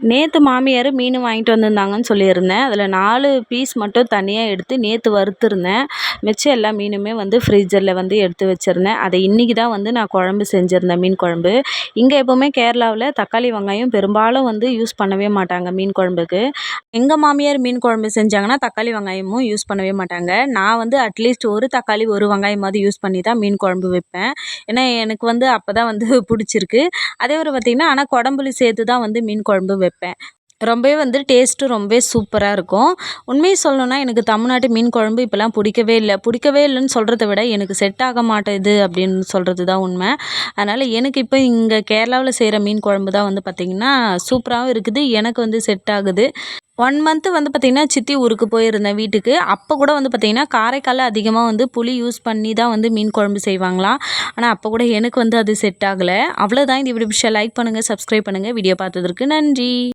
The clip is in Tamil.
நேற்று மாமியார் மீன் வாங்கிட்டு வந்திருந்தாங்கன்னு சொல்லியிருந்தேன். அதில் நாலு பீஸ் மட்டும் தனியாக எடுத்து நேற்று வறுத்துருந்தேன். மிச்சம் எல்லா மீனுமே வந்து ஃப்ரீஜரில் வந்து எடுத்து வச்சுருந்தேன். அதை இன்றைக்கி தான் வந்து நான் குழம்பு செஞ்சுருந்தேன் மீன் குழம்பு. இங்கே எப்போவுமே கேரளாவில் தக்காளி வெங்காயம் பெரும்பாலும் வந்து யூஸ் பண்ணவே மாட்டாங்க மீன் குழம்புக்கு. எங்கள் மாமியார் மீன் குழம்பு செஞ்சாங்கன்னா தக்காளி வெங்காயமும் யூஸ் பண்ணவே மாட்டாங்க. நான் வந்து அட்லீஸ்ட் ஒரு தக்காளி ஒரு வெங்காயமாவது யூஸ் பண்ணி தான் மீன் குழம்பு வைப்பேன். ஏன்னா எனக்கு வந்து அப்போ தான் வந்து பிடிச்சிருக்கு. அதே ஒரு பார்த்திங்கன்னா ஆனால் குடம்புளி சேர்த்து தான் வந்து மீன் குழம்பு வைப்பேன். ரொம்பவே வந்து டேஸ்ட்டு ரொம்பவே சூப்பராக இருக்கும். உண்மையை சொல்லணுன்னா எனக்கு தமிழ்நாட்டு மீன் குழம்பு இப்போலாம் பிடிக்கவே இல்லை. பிடிக்கவே இல்லைன்னு சொல்கிறத விட எனக்கு செட் ஆக மாட்டேது அப்படின்னு சொல்கிறது தான் உண்மை. அதனால் எனக்கு இப்போ இங்கே கேரளாவில் செய்கிற மீன் குழம்பு தான் வந்து பார்த்திங்கன்னா சூப்பராகவும் இருக்குது. எனக்கு வந்து செட் ஆகுது. ஒன் மந்த்து வந்து பார்த்திங்கன்னா சித்தி ஊருக்கு போயிருந்தேன் வீட்டுக்கு. அப்போ கூட வந்து பார்த்திங்கன்னா காரைக்காலில் அதிகமாக வந்து புளி யூஸ் பண்ணி தான் வந்து மீன் குழம்பு செய்வாங்களாம். ஆனால் அப்போ கூட எனக்கு வந்து அது செட் ஆகலை. அவ்வளோதான் இந்த வீடியோ லைக் பண்ணுங்கள் சப்ஸ்கிரைப் பண்ணுங்கள் வீடியோ பார்த்ததற்கு நன்றி.